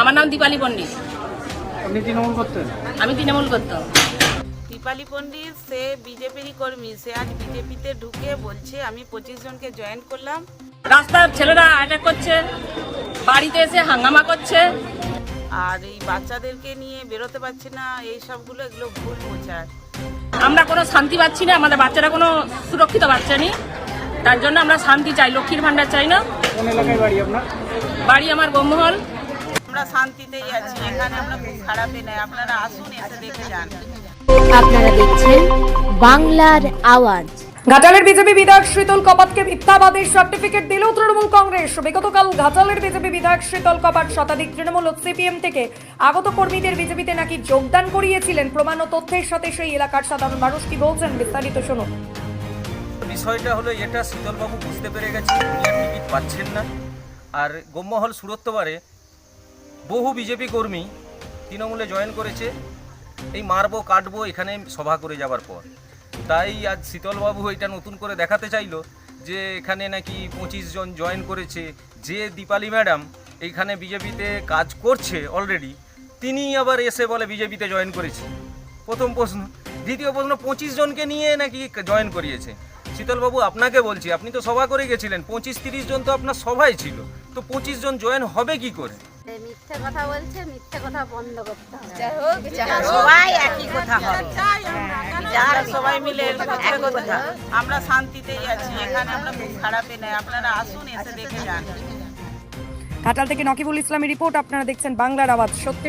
আমার নাম দীপালি পণ্ডিত। আপনি তৃণমূল করতেন? আমি তৃণমূল করতাম। দীপালি পণ্ডিত সে বিজেপিরই কর্মী সে আজ বিজেপিতে ঢুকে বলছে আমি পঁচিশ জনকে জয়েন করলাম। রাস্তার ছেলেরা অ্যাটাক করছে বাড়িতে এসে হাঙ্গামা করছে। আর এই বাচ্চাদেরকে নিয়ে বেরোতে পারছে না এই সবগুলো এগুলো ভুল প্রচার। আমরা কোনো শান্তি পাচ্ছি না আমাদের বাচ্চারা কোনো সুরক্ষিত বাচ্চা নেই। তার জন্য আমরা শান্তি চাই লক্ষ্মীর ভাণ্ডার চাই না। বাড়ি আমার গম্যহল আমরা শান্তিতেই আছি। এখানে আমরা খুব খারাপই নাই। আপনারা আসুন এসে দেখে যান। আপনারা দেখছেন বাংলার আওয়াজ। ঘাটালের বিজেপি বিধায়ক শীতল কপাতকে মিথ্যাবাদের সার্টিফিকেট দিল তৃণমূল কংগ্রেস। বিগতকাল ঘাটালের বিজেপি বিধায়ক শীতল কপাট শতাধিক তৃণমূল ও সিপিএম থেকে আগত কর্মীদের বিজেপিতে নাকি যোগদান করিয়েছিলেন। প্রমাণ ও তথ্যের সাথে সেই এলাকার সাধারণ মানুষ কি বলছেন বিস্তারিত শুনুন। বিষয়টা হলো এটা শীতলবাবু বুঝতে পেরে গেছে টিকিট পাচ্ছেন না। আর গম্যহল সুরত্ববারে বহু বিজেপি কর্মী তৃণমূলে জয়েন করেছে। এই মারবো, কাটবো এখানে সভা করে যাবার পর। তাই আজ শীতলবাবু এটা নতুন করে দেখাতে চাইলো যে এখানে নাকি পঁচিশ জন জয়েন করেছে। যে দীপালি ম্যাডাম এইখানে বিজেপিতে কাজ করছে অলরেডি, তিনি আবার এসে বলে বিজেপিতে জয়েন করেছে। প্রথম প্রশ্ন। দ্বিতীয় প্রশ্ন, পঁচিশ জনকে নিয়ে নাকি জয়েন করিয়েছে? শীতলবাবু, আপনাকে বলছি, আপনি তো সভা করে গেছিলেন, পঁচিশ তিরিশ জন তো আপনার সভায় ছিল। তো পঁচিশ জন জয়েন হবে কি করে? মিথ্যে কথা বলছে মিথ্যে কথা বন্ধ করতে হবে। সবাই একই কথা হবে আমরা সবাই মিলে কথা আমরা শান্তিতেই আছি এখানে আমরা খুব খারাপে নাই আপনারা আসুন এসে দেখে যান। ঘাটাল থেকে নকিবুল ইসলামের রিপোর্ট আপনারা দেখছেন বাংলার আওয়াজ। সত্যি